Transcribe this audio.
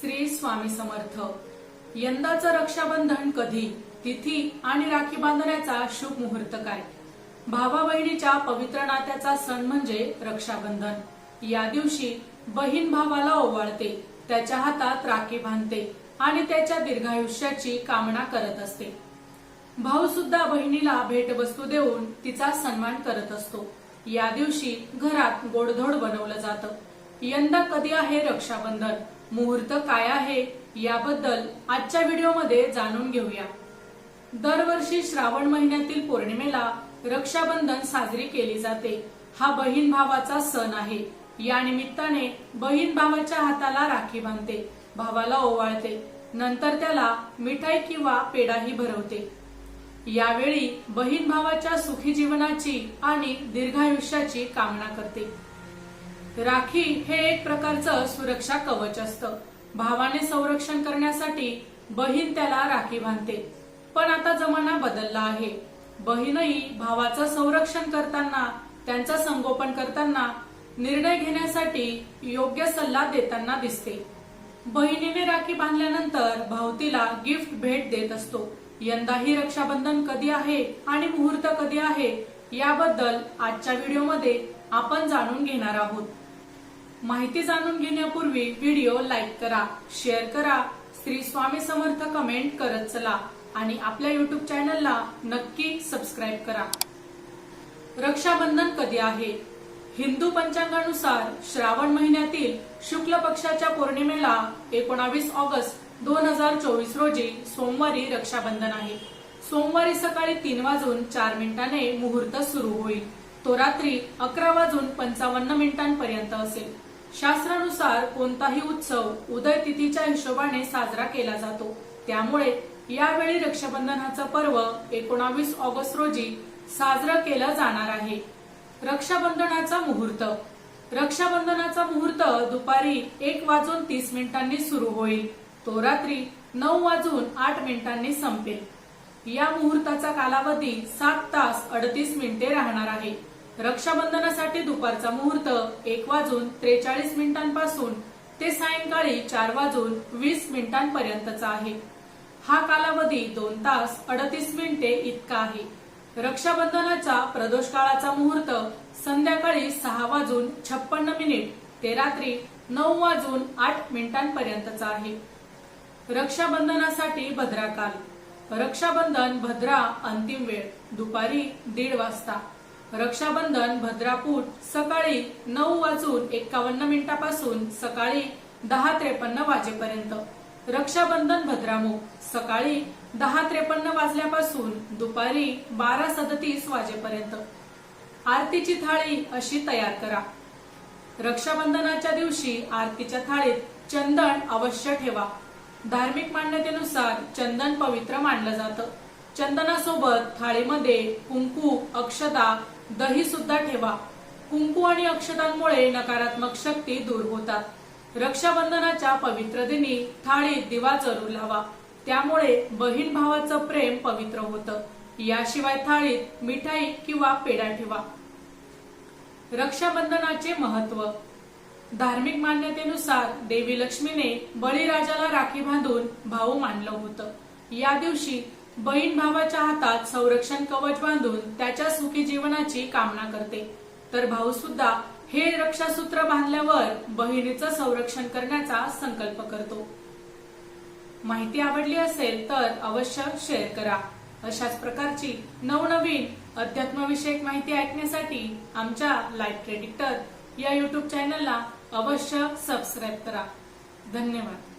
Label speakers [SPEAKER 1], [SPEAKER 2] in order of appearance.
[SPEAKER 1] श्री स्वामी समर्थ. यंदाचं रक्षाबंधन कधी तिथी आणि राखी बांधण्याचा शुभ मुहूर्त काय? भावा बहिणीच्या पवित्र नात्याचा सण म्हणजे रक्षाबंधन. या दिवशी बहीण भावाला ओवाळते त्याच्या हातात राखी बांधते आणि त्याच्या दीर्घायुष्याची कामना करत असते. भाऊ सुद्धा बहिणीला भेटवस्तू देऊन तिचा सन्मान करत असतो. या दिवशी घरात गोडधोड बनवलं जातं. यंदा कधी आहे रक्षाबंधन? मुहूर्त काय आहे याबद्दल आजच्या व्हिडिओमध्ये जाणून घेऊया. दरवर्षी श्रावण महिन्यातील पौर्णिमेला रक्षाबंधन साजरी केली जाते. हा बहीण भावाचा सण आहे. या निमित्ताने बहीण भावाच्या हाताला राखी बांधते. भावाला ओवाळते. नंतर त्याला मिठाई किंवा पेढाही भरवते. यावेळी बहीण भावाच्या सुखी जीवनाची आणि दीर्घायुष्याची कामना करते. राखी हे एक प्रकारचं सुरक्षा कवच असतं. भावाने संरक्षण करण्यासाठी बहीण त्याला राखी बांधते. पण आता जमाना बदलला आहे. बहीणही भावाचं संरक्षण करताना त्यांचं संगोपन करताना निर्णय घेण्यासाठी योग्य सल्ला देताना दिसते. बहिणीने राखी बांधल्यानंतर भाऊ तिला गिफ्ट भेट देत असतो. यंदाही रक्षाबंधन कधी आहे आणि मुहूर्त कधी आहे याबद्दल आजच्या व्हिडिओमध्ये आपण जाणून घेणार आहोत. माहिती जाणून घेण्यापूर्वी व्हिडिओ लाईक करा शेअर करा. श्री स्वामी समर्थ कमेंट करत चला आणि आपल्या युट्यूब चॅनलला नक्की सबस्क्राईब करा. रक्षाबंधन कधी आहे? हिंदू पंचांगानुसार श्रावण महिन्यातील शुक्ल पक्षाच्या पौर्णिमेला एकोणावीस ऑगस्ट दोन हजार चोवीस रोजी सोमवारी रक्षाबंधन आहे. सोमवारी सकाळी तीन वाजून चार मिनिटाने मुहूर्त सुरू होईल. तो रात्री अकरा वाजून पंचावन्न मिनिटांपर्यंत असेल. शास्त्रानुसार कोणताही उत्सव उदय तिथीच्या हिशोबाने साजरा केला जातो. त्यामुळे यावेळी रक्षाबंधनाचं पर्व एकोणावीस ऑगस्ट रोजी साजरं केलं जाणार आहे. रक्षाबंधनाचा मुहूर्त. रक्षाबंधनाचा मुहूर्त दुपारी एक वाजून तीस मिनिटांनी सुरू होईल. तो रात्री नऊ वाजून आठ मिनिटांनी संपेल. या मुहूर्ताचा कालावधी सात तास अडतीस मिनिटे राहणार आहे. रक्षाबंधनासाठी दुपारचा मुहूर्त एक वाजून त्रेचाळीस मिनिटांपासून ते सायंकाळी चार वाजून वीस मिनिटांपर्यंतचा आहे. हा कालावधी दोन तास अडतीस मिनिटे इतका आहे. रक्षाबंधनाचा प्रदोष काळाचा मुहूर्त संध्याकाळी सहा वाजून छप्पन्न मिनिट ते रात्री नऊ वाजून आठ मिनिटांपर्यंतचा आहे. रक्षाबंधनासाठी भद्राकाल रक्षाबंधन भद्रा अंतिम वेळ. दुपारी दीड वाजता. रक्षाबंधन भद्रापूट सकाळी नऊ वाजून एक्कावन्न मिनिटापासून सकाळी दहा त्रेपन्न वाजेपर्यंत. रक्षाबंधन भद्रामुख सकाळी दहा त्रेपन्न वाजल्यापासून दुपारी बारा सदतीस वाजेपर्यंत. आरतीची थाळी अशी तयार करा. रक्षाबंधनाच्या दिवशी आरतीच्या थाळीत चंदन अवश्य ठेवा. धार्मिक मान्यतेनुसार चंदन पवित्र मानलं जातं. चंदनासोबत थाळीमध्ये कुंकू अक्षता दही सुद्धा ठेवा. कुंकू आणि अक्षतांमुळे नकारात्मक शक्ती दूर होतात. रक्षाबंधनाच्या पवित्र दिनी थाळीत दिवा जरूर लावा. त्यामुळे बहीण भावाचं प्रेम पवित्र होतं. याशिवाय थाळीत मिठाई किंवा पेढा ठेवा. रक्षाबंधनाचे महत्त्व धार्मिक मान्यतेनुसार देवी लक्ष्मीने बळीराजाला राखी बांधून भाऊ मानलं होतं. या दिवशी बहीण भावाच्या हातात संरक्षण कवच बांधून त्याच्या सुखी जीवनाची कामना करते. तर भाऊ सुद्धा हे रक्षासूत्र बांधल्यावर बहिणीचं संरक्षण करण्याचा संकल्प करतो. माहिती आवडली असेल तर अवश्य शेअर करा. अशाच प्रकारची नवनवीन अध्यात्मविषयक माहिती ऐकण्यासाठी आमच्या लाईफ प्रेडिक्टर या युट्यूब चॅनलला अवश्य सबस्क्राईब करा. धन्यवाद.